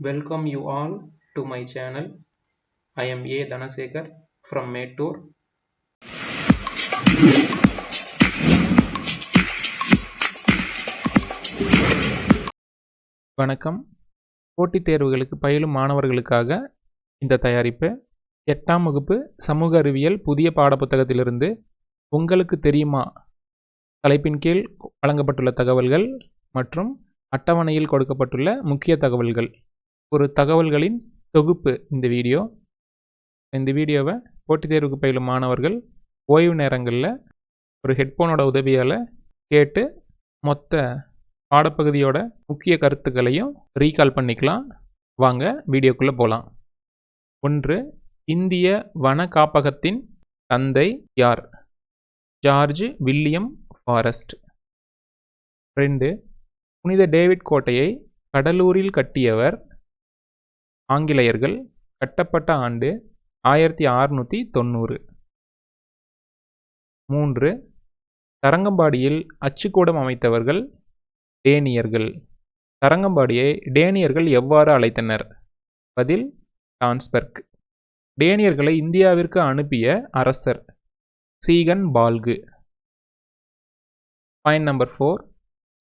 Welcome you all to my channel. I am A. Dhanasekar from Mettur. வணக்கம் போட்டித் தேர்வுகளுக்கு பயிலும் மாணவர்களுக்காக இந்த தயாரிப்பு எட்டாம் வகுப்பு சமூக அறிவியல் புதிய பாடப்புத்தகத்திலிருந்து உங்களுக்கு தெரியுமா தலைப்பின் கீழ் வழங்கப்பட்டுள்ள தகவல்கள் மற்றும் அட்டவணையில் கொடுக்கப்பட்டுள்ள முக்கிய தகவல்கள் ஒரு தகவல்களின் தொகுப்பு இந்த வீடியோ. இந்த வீடியோவை போட்டித் தேர்வுக்கு பயிலும் மாணவர்கள் ஓய்வு நேரங்களில் ஒரு ஹெட்ஃபோனோட உதவியால் கேட்டு மொத்த பாடப்பகுதியோட முக்கிய கருத்துக்களையும் ரீகால் பண்ணிக்கலாம். வாங்க வீடியோக்குள்ளே போகலாம். ஒன்று இந்திய வன காப்பகத்தின் தந்தை யார்? George William Forest. ரெண்டு புனித டேவிட் கோட்டையை கடலூரில் கட்டியவர் ஆங்கிலேயர்கள் கட்டப்பட்ட ஆண்டு ஆயிரத்தி அறுநூற்றி தொண்ணூறு. மூன்று தரங்கம்பாடியில் அச்சுக்கூடம் அமைத்தவர்கள் டேனியர்கள். தரங்கம்பாடியை டேனியர்கள் எவ்வாறு அழைத்தனர்? பதில் டான்ஸ்பர்க். டேனியர்களை இந்தியாவிற்கு அனுப்பிய அரசர் Ziegenbalg. Point number four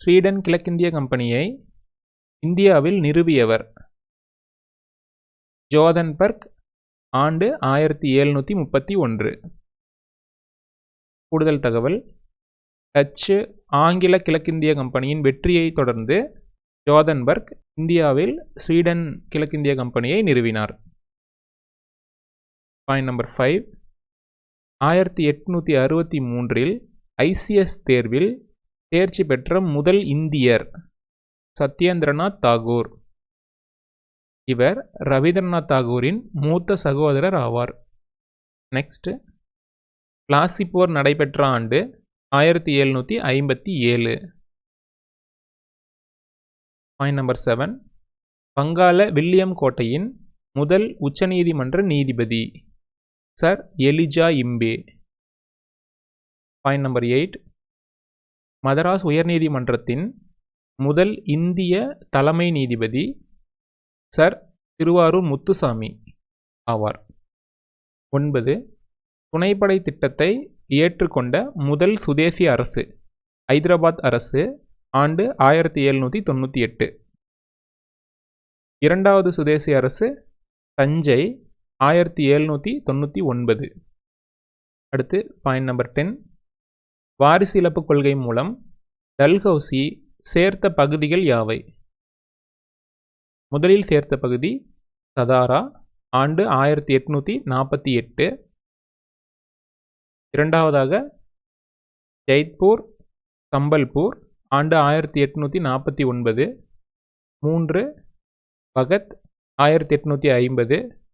Sweden கிழக்கிந்திய கம்பெனியை இந்தியாவில் நிறுவியவர். ஜோதன்பர்க் ஆண்டு ஆயிரத்தி எழுநூற்றி முப்பத்தி ஒன்று. கூடுதல் தகவல் டச்சு ஆங்கில கிழக்கிந்திய கம்பெனியின் வெற்றியை தொடர்ந்து ஜோதன்பர்க் இந்தியாவில் ஸ்வீடன் கிழக்கிந்திய கம்பெனியை நிறுவினார். பாயிண்ட் நம்பர் ஃபைவ் ஆயிரத்தி எட்நூற்றி அறுபத்தி மூன்றில் ஐசிஎஸ் தேர்வில் தேர்ச்சி பெற்ற முதல் இந்தியர் சத்யேந்திரநாத் தாகூர். இவர் ரவீந்திரநாத் தாகூரின் மூத்த சகோதரர் ஆவார். நெக்ஸ்ட் பிளாசி போர் நடைபெற்ற ஆண்டு ஆயிரத்தி எழுநூற்றி ஐம்பத்தி ஏழு. பாயிண்ட் நம்பர் செவன் வங்காள வில்லியம் கோட்டையின் முதல் உச்சநீதிமன்ற நீதிபதி sir Elijah Impey. Point number eight Madras உயர்நீதிமன்றத்தின் முதல் இந்திய தலைமை நீதிபதி சர் திருவாரூர் முத்துசாமி ஆவார். ஒன்பது துணைப்படை திட்டத்தை ஏற்றுக்கொண்ட முதல் சுதேசி அரசு ஐதராபாத் அரசு ஆண்டு ஆயிரத்தி எழுநூற்றி தொண்ணூற்றி எட்டு. இரண்டாவது சுதேசி அரசு தஞ்சை ஆயிரத்தி எழுநூற்றி தொண்ணூற்றி ஒன்பது. அடுத்து பாயிண்ட் நம்பர் டென் வாரிசு இழப்பு கொள்கை மூலம் டல்ஹவுசி சேர்த்த பகுதிகள் யாவை? முதலில் சேர்த்த பகுதி சதாரா ஆண்டு ஆயிரத்தி எட்நூற்றி நாற்பத்தி எட்டு. இரண்டாவதாக ஜெய்த்பூர் சம்பல்பூர் ஆண்டு ஆயிரத்தி எட்நூற்றி நாற்பத்தி ஒன்பது. மூன்று பகத் ஆயிரத்தி எட்நூற்றி ஐம்பது.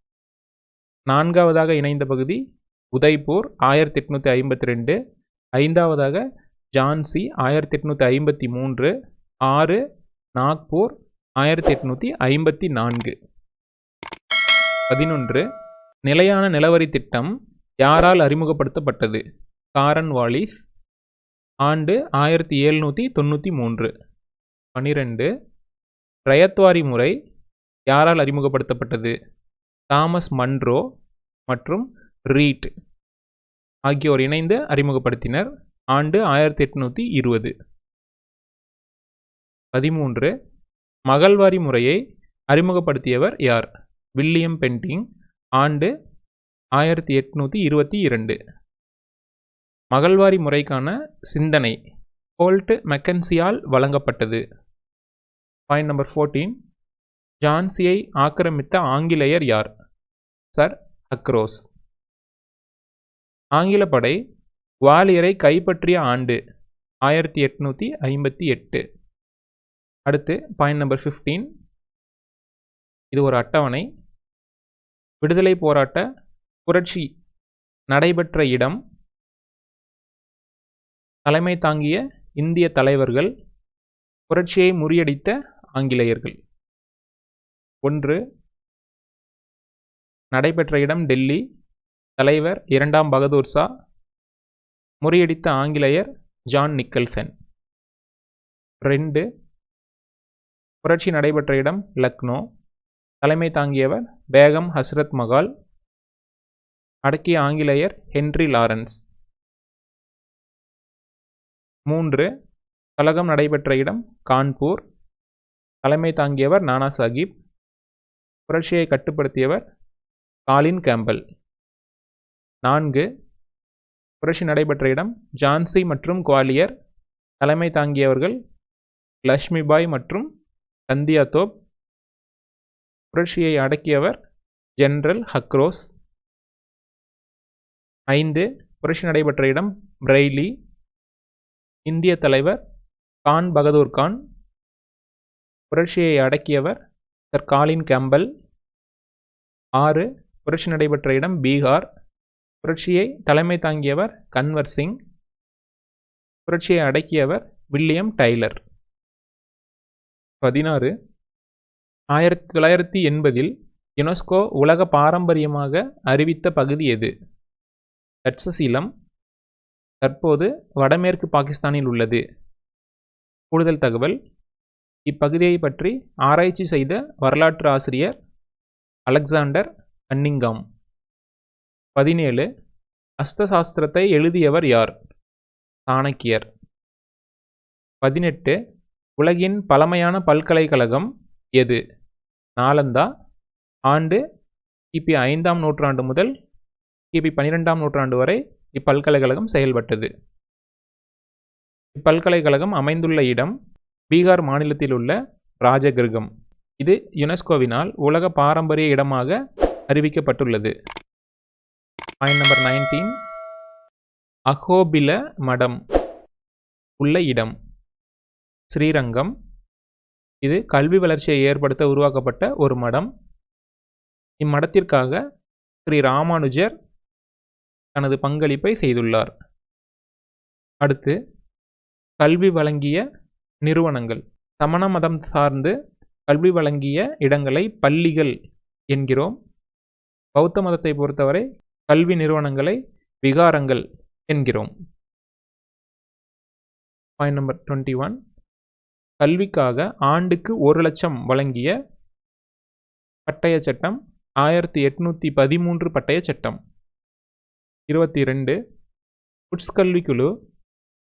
நான்காவதாக இணைந்த பகுதி உதய்பூர் ஆயிரத்தி எட்நூற்றி ஐம்பத்தி ரெண்டு. ஐந்தாவதாக ஜான்சி ஆயிரத்தி எட்நூற்றி ஐம்பத்தி மூன்று. ஆறு நாக்பூர் ஆயிரத்தி எட்நூற்றி ஐம்பத்தி நான்கு. பதினொன்று நிலையான நிலவரி திட்டம் யாரால் அறிமுகப்படுத்தப்பட்டது? காரன் வாலிஸ். ஆண்டு ஆயிரத்தி எழுநூற்றி தொண்ணூற்றி மூன்று. பனிரெண்டு ரயத்வாரி முறை யாரால் அறிமுகப்படுத்தப்பட்டது? தாமஸ் மன்ரோ மற்றும் ரீட் ஆகியோர் இணைந்து அறிமுகப்படுத்தினர். ஆண்டு ஆயிரத்தி எட்நூற்றி இருபது. பதிமூன்று மகள்வாரி முறையை அறிமுகப்படுத்தியவர் யார்? வில்லியம் பென்டிங் ஆண்டு ஆயிரத்தி எட்நூற்றி இருபத்தி இரண்டு. மகள்வாரி முறைக்கான சிந்தனை கோல்ட் மெக்கன்சியால் வழங்கப்பட்டது. பாயிண்ட் நம்பர் ஃபோர்டீன் ஜான்சியை ஆக்கிரமித்த ஆங்கிலேயர் யார்? சர் அக்ரோஸ். ஆங்கில படை குவாலியரை கைப்பற்றிய ஆண்டு ஆயிரத்தி எட்நூற்றி ஐம்பத்தி எட்டு. அடுத்து பாயிண்ட் நம்பர் ஃபிஃப்டீன் இது ஒரு அட்டவணை. விடுதலை போராட்ட புரட்சி நடைபெற்ற இடம். தலைமை தாங்கிய இந்திய தலைவர்கள். புரட்சியை முறியடித்த ஆங்கிலேயர்கள். ஒன்று. நடைபெற்ற இடம் டெல்லி. தலைவர் இரண்டாம் பகதூர் ஷா. முறியடித்த ஆங்கிலேயர் ஜான் நிக்கல்சன். ரெண்டு. புரட்சி நடைபெற்ற இடம் லக்னோ. தலைமை தாங்கியவர் பேகம் ஹஸ்ரத் மகால். அடக்கிய ஆங்கிலேயர் ஹென்றி லாரன்ஸ். மூன்று கலகம் நடைபெற்ற இடம் கான்பூர். தலைமை தாங்கியவர் நானா சாஹிப் புரட்சியை கட்டுப்படுத்தியவர் காலின் கேம்பல். நான்கு புரட்சி நடைபெற்ற இடம் ஜான்சி மற்றும் குவாலியர். தலைமை தாங்கியவர்கள் லக்ஷ்மிபாய் மற்றும் சந்தியா புரட்சியை அடக்கியவர் ஜெனரல் ஹக்ரோஸ். ஐந்து புரட்சி நடைபெற்ற இடம் பிரெய்லி. இந்திய தலைவர் கான் பகதூர் கான். புரட்சியை அடக்கியவர் சர் காலின் கேம்பல். ஆறு புரட்சி நடைபெற்ற இடம் பீகார். புரட்சியை தலைமை தாங்கியவர் கன்வர் சிங். புரட்சியை அடக்கியவர் வில்லியம் டைலர். பதினாறு. ஆயிரத்தி தொள்ளாயிரத்தி எண்பதில் யுனெஸ்கோ உலக பாரம்பரியமாக அறிவித்த பகுதி எது? தட்சசீலம் தற்போது வடமேற்கு பாகிஸ்தானில் உள்ளது. கூடுதல் தகவல். இப்பகுதியை பற்றி ஆராய்ச்சி செய்த வரலாற்று ஆசிரியர் அலெக்சாண்டர் கன்னிங்காம். பதினேழு. அஸ்தசாஸ்திரத்தை எழுதியவர் யார்? சாணக்கியர். பதினெட்டு. உலகின் பழமையான பல்கலைக்கழகம் எது? நாலந்தா? ஆண்டு? கிபி ஐந்தாம் நூற்றாண்டு முதல் கிபி பன்னிரெண்டாம் நூற்றாண்டு வரை இப்பல்கலைக்கழகம் செயல்பட்டது. இப்பல்கலைக்கழகம் அமைந்துள்ள இடம் பீகார் மாநிலத்தில் உள்ள ராஜகிருகம். இது யுனெஸ்கோவினால் உலக பாரம்பரிய இடமாக அறிவிக்கப்பட்டுள்ளது. பாயிண்ட் நம்பர் நைன்டீன் அகோபில மடம் உள்ள இடம். ஸ்ரீரங்கம். இது கல்வி வளர்ச்சியை ஏற்படுத்த உருவாக்கப்பட்ட ஒரு மடம். இம்மடத்திற்காக ஸ்ரீ ராமானுஜர் தனது பங்களிப்பை செய்துள்ளார். அடுத்து கல்வி வழங்கிய நிறுவனங்கள். சமண மதம் சார்ந்து கல்வி வழங்கிய இடங்களை பள்ளிகள் என்கிறோம். பௌத்த மதத்தை பொறுத்தவரை கல்வி நிறுவனங்களை விகாரங்கள் என்கிறோம். பாயிண்ட் நம்பர் டுவெண்ட்டி ஒன் கல்விக்காக ஆண்டுக்கு ஒரு லட்சம் வழங்கிய பட்டய சட்டம் ஆயிரத்தி எட்நூற்றி பதிமூன்று பட்டய சட்டம் இருபத்தி ரெண்டு புட்ஸ் கல்விக்குழு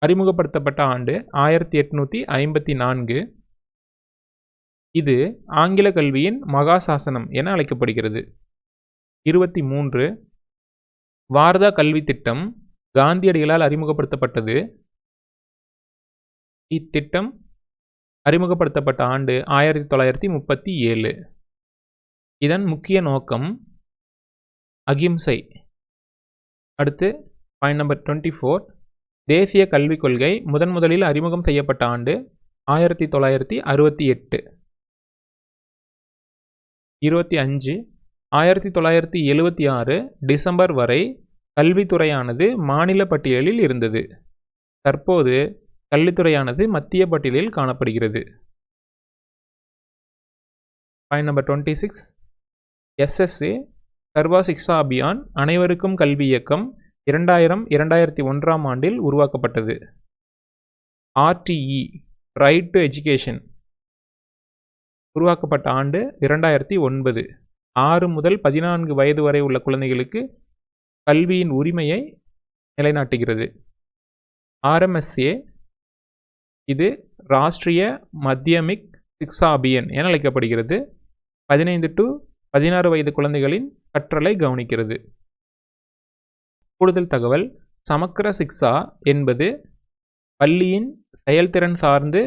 அறிமுகப்படுத்தப்பட்ட ஆண்டு ஆயிரத்தி எட்நூற்றி ஐம்பத்தி நான்கு. இது ஆங்கில கல்வியின் மகாசாசனம் என அழைக்கப்படுகிறது. இருபத்தி மூன்று வாரதா கல்வி திட்டம் காந்தியடிகளால் அறிமுகப்படுத்தப்பட்டது. இத்திட்டம் அறிமுகப்படுத்தப்பட்ட ஆண்டு ஆயிரத்தி தொள்ளாயிரத்தி முப்பத்தி ஏழு. இதன் முக்கிய நோக்கம் அகிம்சை. அடுத்து பாயிண்ட் நம்பர் டுவெண்ட்டி ஃபோர் தேசிய கல்விக் கொள்கை முதன் முதலில் அறிமுகம் செய்யப்பட்ட ஆண்டு ஆயிரத்தி தொள்ளாயிரத்தி அறுபத்தி எட்டு. இருபத்தி அஞ்சு. ஆயிரத்தி தொள்ளாயிரத்தி எழுவத்தி ஆறு டிசம்பர் வரை கல்வித்துறையானது மாநில பட்டியலில் இருந்தது. தற்போது கல்வித்துறையானது மத்திய பட்டியலில் காணப்படுகிறது. Point number twenty six SSA Sarva Shiksha Abhiyan அனைவருக்கும் கல்வி இயக்கம் இரண்டாயிரம் இரண்டாயிரத்தி ஒன்றாம் ஆண்டில் உருவாக்கப்பட்டது. ஆர்டிஇ ரைட் டு எஜுகேஷன் உருவாக்கப்பட்ட ஆண்டு இரண்டாயிரத்தி ஒன்பது. ஆறு முதல் பதினான்கு வயது வரை உள்ள குழந்தைகளுக்கு கல்வியின் உரிமையை நிலைநாட்டுகிறது. ஆர்எம்எஸ்ஏ இது ராஷ்ட்ரிய மத்தியமிக் சிக்ஸாபியன் என அழைக்கப்படுகிறது. பதினைந்து டு பதினாறு வயது குழந்தைகளின் கற்றலை கவனிக்கிறது. கூடுதல் தகவல் சமக்கர சிக்ஸா என்பது பள்ளியின் செயல்திறன் சார்ந்து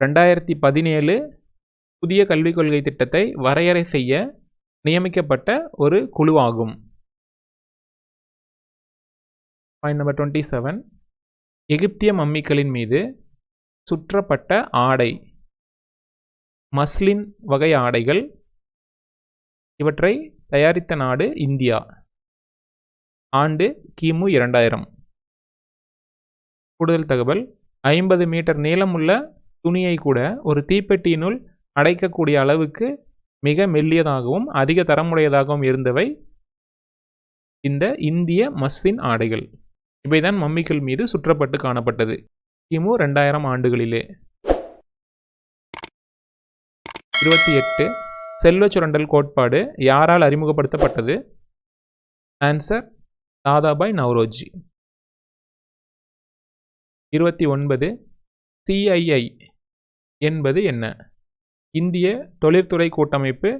ரெண்டாயிரத்தி பதினேழு புதிய கல்விக் கொள்கை திட்டத்தை வரையறை செய்ய நியமிக்கப்பட்ட ஒரு குழுவாகும். பாயிண்ட் நம்பர் டுவெண்ட்டி செவன் எகிப்திய மம்மிக்களின் மீது சுற்றப்பட்ட ஆடை. மஸ்லின் வகை ஆடைகள். இவற்றை தயாரித்த நாடு இந்தியா. ஆண்டு கிமு இரண்டாயிரம். கூடுதல் தகவல் ஐம்பது மீட்டர் நீளமுள்ள துணியை கூட ஒரு தீப்பெட்டியினுள் அடைக்கக்கூடிய அளவுக்கு மிக மெல்லியதாகவும் அதிக தரமுடையதாகவும் இருந்தவை இந்த இந்திய மஸ்லின் ஆடைகள். இவைதான் மம்மிகள் மீது சுற்றப்பட்டு காணப்பட்டது. கிமு ரெண்டாயிரம் ஆண்டுகளிலே. இருபத்தி எட்டு. செல்வச் சுரண்டல் கோட்பாடு யாரால் அறிமுகப்படுத்தப்பட்டது? ஆன்சர் தாதாபாய் நவ்ரோஜி. இருபத்தி ஒன்பது. சிஐஐ என்பது என்ன? இந்திய தொழிற்துறை கூட்டமைப்பு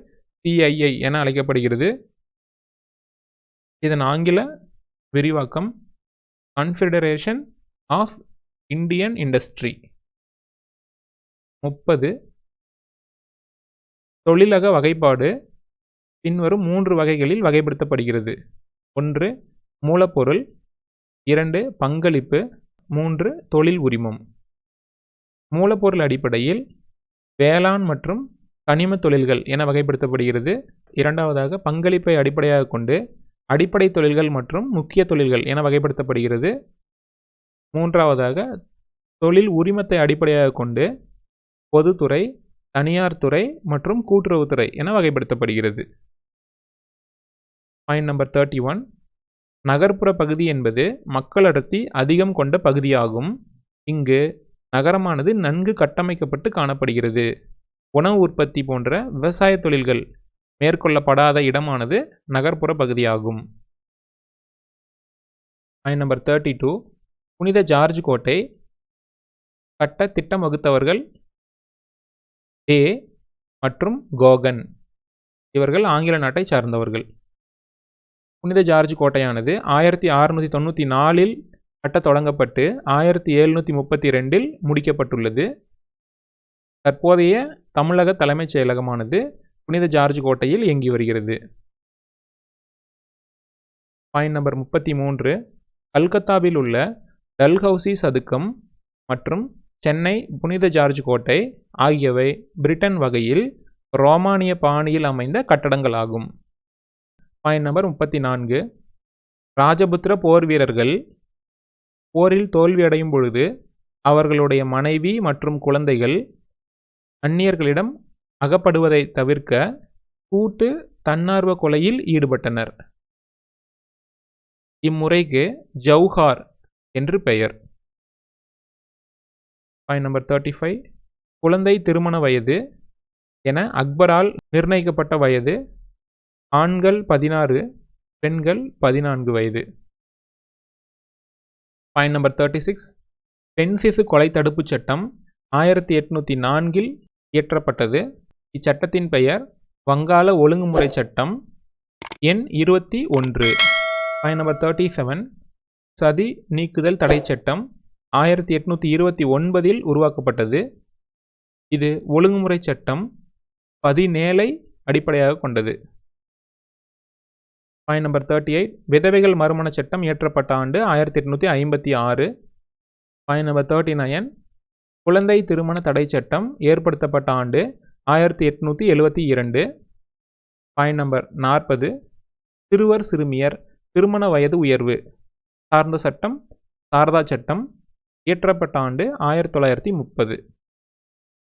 சிஐஐ என அழைக்கப்படுகிறது. இதன் ஆங்கில விரிவாக்கம் கன்ஃபெடரேஷன் ஆஃப் இந்தியன் இண்டஸ்ட்ரி முப்பது. தொழிலக வகைப்பாடு. பின்வரும் மூன்று வகைகளில் வகைப்படுத்தப்படுகிறது. ஒன்று மூலப்பொருள். இரண்டு பங்களிப்பு. மூன்று தொழில் உரிமம். மூலப்பொருள் அடிப்படையில் வேளாண் மற்றும் கனிம தொழில்கள் என வகைப்படுத்தப்படுகிறது. இரண்டாவதாக பங்களிப்பை அடிப்படையாக கொண்டு அடிப்படை தொழில்கள் மற்றும் முக்கிய தொழில்கள் என வகைப்படுத்தப்படுகிறது. மூன்றாவதாக தொழில் உரிமத்தை அடிப்படையாக கொண்டு பொதுத்துறை தனியார் துறை மற்றும் கூட்டுறவுத்துறை என வகைப்படுத்தப்படுகிறது. பாயிண்ட் நம்பர் தேர்ட்டி ஒன் நகர்ப்புற பகுதி என்பது மக்கள் அடர்த்தி அதிகம் கொண்ட பகுதியாகும். இங்கு நகரமானது நன்கு கட்டமைக்கப்பட்டு காணப்படுகிறது. உணவு உற்பத்தி போன்ற விவசாய தொழில்கள் மேற்கொள்ளப்படாத இடமானது நகர்ப்புற பகுதியாகும். பாயிண்ட் நம்பர் தேர்ட்டி டூ புனித ஜார்ஜ் கோட்டை கட்ட திட்டம் வகுத்தவர்கள் டே மற்றும் கோகன். இவர்கள் ஆங்கில நாட்டை சார்ந்தவர்கள். புனித ஜார்ஜ் கோட்டையானது ஆயிரத்தி அறுநூற்றி தொண்ணூற்றி நாலில் கட்ட தொடங்கப்பட்டு ஆயிரத்தி எழுநூற்றி முப்பத்தி ரெண்டில் முடிக்கப்பட்டுள்ளது. தற்போதைய தமிழக தலைமைச் செயலகமானது புனித ஜார்ஜ் கோட்டையில் இயங்கி வருகிறது. பாயிண்ட் நம்பர் முப்பத்தி மூன்று. கல்கத்தாவில் உள்ள டல்ஹவுசி சதுக்கம் மற்றும் சென்னை புனித ஜார்ஜ் கோட்டை ஆகியவை பிரிட்டன் வகையில் ரோமானிய பாணியில் அமைந்த கட்டடங்களாகும். பாயிண்ட் நம்பர் முப்பத்தி நான்கு ராஜபுத்திர போர் வீரர்கள் போரில் தோல்வியடையும் பொழுது அவர்களுடைய மனைவி மற்றும் குழந்தைகள் அந்நியர்களிடம் அகப்படுவதை தவிர்க்க கூட்டு தன்னார்வ கொலையில் ஈடுபட்டனர். இம்முறைக்கு ஜவுஹார் என்று பெயர். பாயிண்ட் நம்பர் தேர்ட்டி ஃபைவ் குழந்தை திருமண வயது என அக்பரால் நிர்ணயிக்கப்பட்ட வயது ஆண்கள் பதினாறு பெண்கள் பதினான்கு வயது. பாயிண்ட் நம்பர் தேர்ட்டி சிக்ஸ் பெண் சிசு கொலை தடுப்புச் சட்டம் ஆயிரத்தி எட்நூற்றி நான்கில் இயற்றப்பட்டது. இச்சட்டத்தின் பெயர் வங்காள ஒழுங்குமுறை சட்டம் எண் இருபத்தி ஒன்று. பாயிண்ட் நம்பர் தேர்ட்டி செவன் சதி நீக்குதல் தடை சட்டம் ஆயிரத்தி எட்நூற்றி இருபத்தி ஒன்பதில் உருவாக்கப்பட்டது. இது ஒழுங்குமுறை சட்டம் பதினேழை அடிப்படையாக கொண்டது. பாயிண்ட் நம்பர் தேர்ட்டி எயிட் விதவைகள் மறுமண சட்டம் இயற்றப்பட்ட ஆண்டு ஆயிரத்தி எட்நூற்றி ஐம்பத்தி ஆறு. பாயிண்ட் நம்பர் தேர்ட்டி நயன் குழந்தை திருமண தடை சட்டம் ஏற்படுத்தப்பட்ட ஆண்டு ஆயிரத்தி எட்நூற்றி எழுபத்தி இரண்டு. பாயிண்ட் நம்பர் நாற்பது. சிறுவர் சிறுமியர் திருமண வயது உயர்வு. சார்ந்த சட்டம் சாரதா சட்டம் இயற்றப்பட்ட ஆண்டு ஆயிரத்தி தொள்ளாயிரத்தி முப்பது.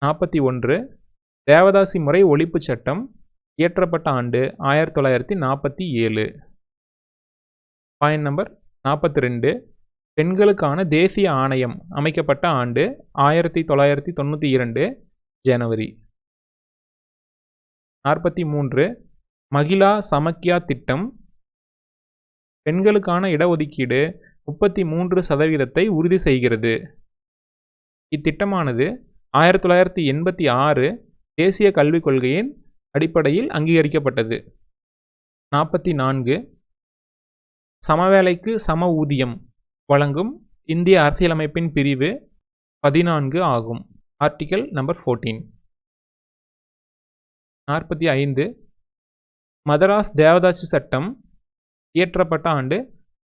நாற்பத்தி ஒன்று தேவதாசி முறை ஒழிப்பு சட்டம் இயற்றப்பட்ட ஆண்டு ஆயிரத்தி தொள்ளாயிரத்தி நாற்பத்தி ஏழு. பாயிண்ட் நம்பர் நாற்பத்தி ரெண்டு பெண்களுக்கான தேசிய ஆணையம் அமைக்கப்பட்ட ஆண்டு ஆயிரத்தி தொள்ளாயிரத்தி தொண்ணூற்றி இரண்டு ஜனவரி. நாற்பத்தி மூன்று மகிழா சமக்கியா திட்டம் பெண்களுக்கான இடஒதுக்கீடு முப்பத்தி மூன்று சதவீதத்தை உறுதி செய்கிறது. இத்திட்டமானது ஆயிரத்தி தொள்ளாயிரத்தி எண்பத்தி ஆறு தேசிய கல்விக் கொள்கையின் அடிப்படையில் அங்கீகரிக்கப்பட்டது. நாற்பத்தி நான்கு சமவேலைக்கு சம ஊதியம் வழங்கும் இந்திய அரசியலமைப்பின் பிரிவு பதினான்கு ஆகும். Article number fourteen. நாற்பத்தி ஐந்து மதராஸ் தேவதாசி சட்டம் இயற்றப்பட்ட ஆண்டு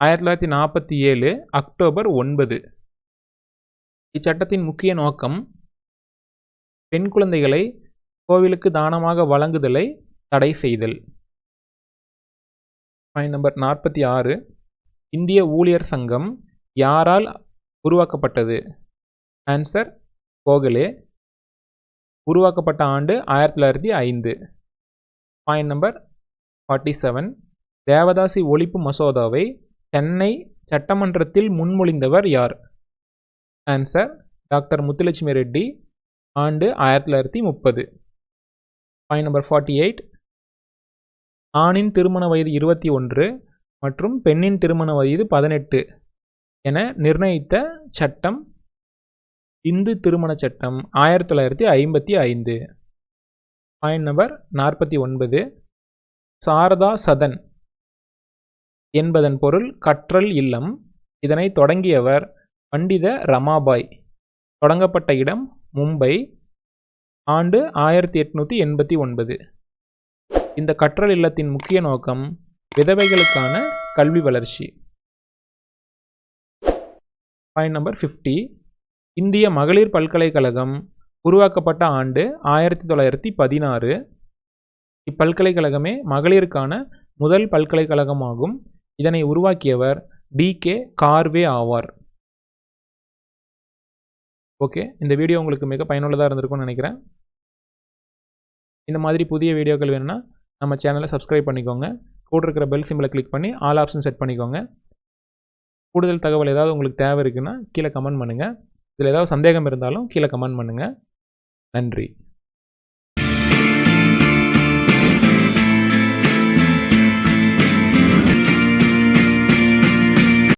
ஆயிரத்தி தொள்ளாயிரத்தி நாற்பத்தி ஏழு அக்டோபர் ஒன்பது. இச்சட்டத்தின் முக்கிய நோக்கம் பெண் குழந்தைகளை கோவிலுக்கு தானமாக வழங்குதலை தடை செய்தல். பாயிண்ட் நம்பர் நாற்பத்தி ஆறு. இந்திய ஊழியர் சங்கம் யாரால் உருவாக்கப்பட்டது? ஆன்சர் கோகலே. உருவாக்கப்பட்ட ஆண்டு ஆயிரத்தி தொள்ளாயிரத்தி ஐந்து. Point number forty seven devadasi ஒழிப்பு மசோதாவை சென்னை சட்டமன்றத்தில் முன்மொழிந்தவர் யார்? ஆன்சர் டாக்டர் முத்துலட்சுமி ரெட்டி ஆண்டு ஆயிரத்தி தொள்ளாயிரத்தி முப்பது. பாயிண்ட் நம்பர் ஃபார்ட்டி எயிட் ஆணின் திருமண வயது இருபத்தி ஒன்று மற்றும் பெண்ணின் திருமண வயது பதினெட்டு என நிர்ணயித்த சட்டம் இந்து திருமண சட்டம் ஆயிரத்தி தொள்ளாயிரத்தி ஐம்பத்தி ஐந்து. பாயிண்ட் நம்பர் நாற்பத்தி ஒன்பது. சாரதா சதன் என்பதன் பொருள் கற்றல் இல்லம். இதனை தொடங்கியவர் பண்டித ரமாபாய். தொடங்கப்பட்ட இடம் மும்பை ஆண்டு ஆயிரத்தி எட்நூற்றி எண்பத்தி ஒன்பது. இந்த கற்றல் இல்லத்தின் முக்கிய நோக்கம் விதவைகளுக்கான கல்வி வளர்ச்சி. பாயிண்ட் நம்பர் ஃபிஃப்டி இந்திய மகளிர் பல்கலைக்கழகம் உருவாக்கப்பட்ட ஆண்டு ஆயிரத்தி தொள்ளாயிரத்தி பதினாறு. இப்பல்கலைக்கழகமே மகளிருக்கான முதல் பல்கலைக்கழகமாகும். இதனை உருவாக்கியவர் டி கே கார்வே ஆவார். ஓகே இந்த வீடியோ உங்களுக்கு மிக பயனுள்ளதாக இருந்திருக்கும்னு நினைக்கிறேன். இந்த மாதிரி புதிய வீடியோக்கள் வேணும்னா நம்ம சேனலை சப்ஸ்கிரைப் பண்ணிக்கோங்க. கூட இருக்கிற பெல் சிம்பிளை கிளிக் பண்ணி ஆல் ஆப்ஷன் செட் பண்ணிக்கோங்க. கூடுதல் தகவல் ஏதாவது உங்களுக்கு தேவை இருக்குன்னா கீழே கமெண்ட் பண்ணுங்கள் இதில் ஏதாவது சந்தேகம் இருந்தாலும் கீழே கமெண்ட் பண்ணுங்கள் நன்றி.